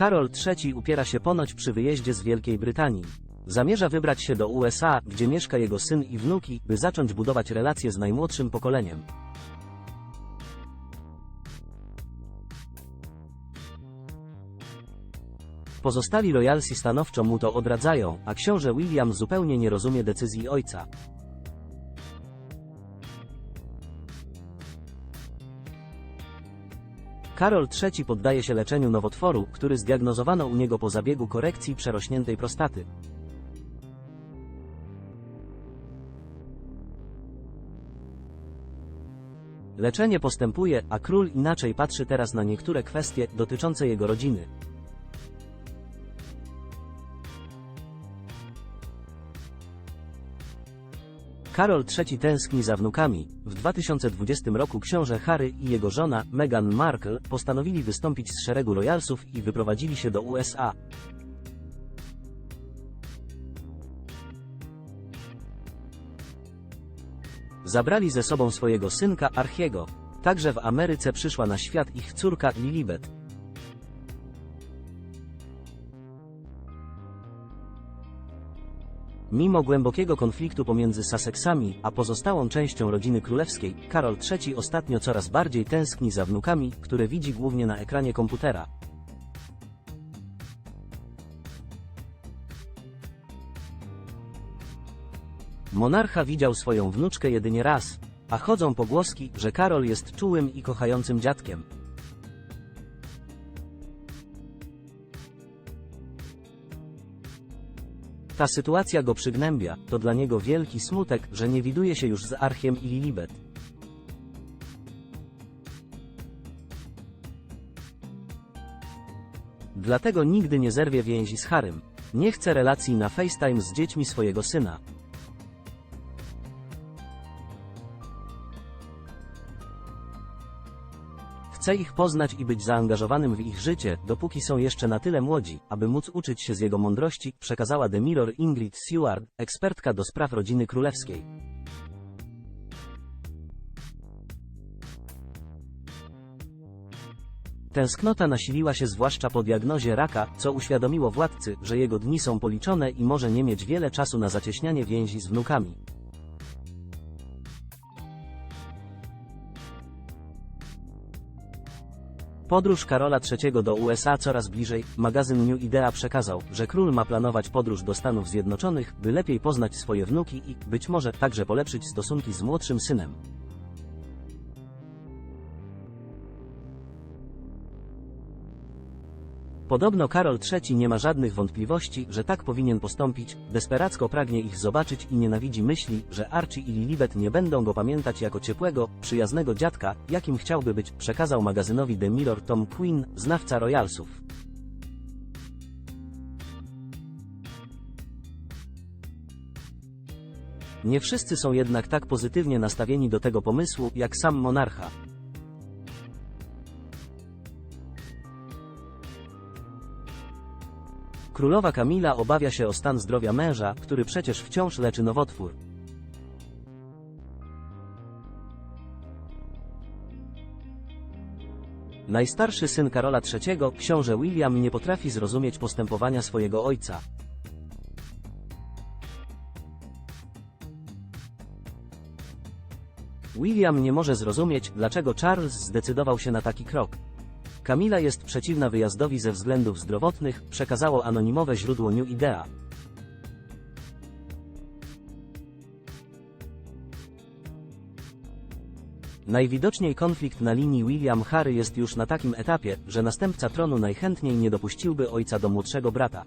Karol III upiera się ponoć przy wyjeździe z Wielkiej Brytanii. Zamierza wybrać się do USA, gdzie mieszka jego syn i wnuki, by zacząć budować relacje z najmłodszym pokoleniem. Pozostali royalsi stanowczo mu to odradzają, a książę William zupełnie nie rozumie decyzji ojca. Karol III poddaje się leczeniu nowotworu, który zdiagnozowano u niego po zabiegu korekcji przerośniętej prostaty. Leczenie postępuje, a król inaczej patrzy teraz na niektóre kwestie dotyczące jego rodziny. Karol III tęskni za wnukami. W 2020 roku książę Harry i jego żona, Meghan Markle, postanowili wystąpić z szeregu royalsów i wyprowadzili się do USA. Zabrali ze sobą swojego synka Archiego. Także w Ameryce przyszła na świat ich córka Lilibet. Mimo głębokiego konfliktu pomiędzy Sussexami a pozostałą częścią rodziny królewskiej, Karol III ostatnio coraz bardziej tęskni za wnukami, które widzi głównie na ekranie komputera. Monarcha widział swoją wnuczkę jedynie raz, a chodzą pogłoski, że Karol jest czułym i kochającym dziadkiem. Ta sytuacja go przygnębia, to dla niego wielki smutek, że nie widuje się już z Archiem i Lilibet. Dlatego nigdy nie zerwie więzi z Harym. Nie chce relacji na FaceTime z dziećmi swojego syna. Chce ich poznać i być zaangażowanym w ich życie, dopóki są jeszcze na tyle młodzi, aby móc uczyć się z jego mądrości, przekazała The Mirror Ingrid Seward, ekspertka do spraw rodziny królewskiej. Tęsknota nasiliła się zwłaszcza po diagnozie raka, co uświadomiło władcy, że jego dni są policzone i może nie mieć wiele czasu na zacieśnianie więzi z wnukami. Podróż Karola III do USA coraz bliżej. Magazyn New Idea przekazał, że król ma planować podróż do Stanów Zjednoczonych, by lepiej poznać swoje wnuki i, być może, także polepszyć stosunki z młodszym synem. Podobno Karol III nie ma żadnych wątpliwości, że tak powinien postąpić, desperacko pragnie ich zobaczyć i nienawidzi myśli, że Archie i Lilibet nie będą go pamiętać jako ciepłego, przyjaznego dziadka, jakim chciałby być, przekazał magazynowi The Mirror Tom Quinn, znawca royalsów. Nie wszyscy są jednak tak pozytywnie nastawieni do tego pomysłu, jak sam monarcha. Królowa Kamila obawia się o stan zdrowia męża, który przecież wciąż leczy nowotwór. Najstarszy syn Karola III, książę William nie potrafi zrozumieć postępowania swojego ojca. William nie może zrozumieć, dlaczego Charles zdecydował się na taki krok. Kamila jest przeciwna wyjazdowi ze względów zdrowotnych, przekazało anonimowe źródło New Idea. Najwidoczniej konflikt na linii William-Harry jest już na takim etapie, że następca tronu najchętniej nie dopuściłby ojca do młodszego brata.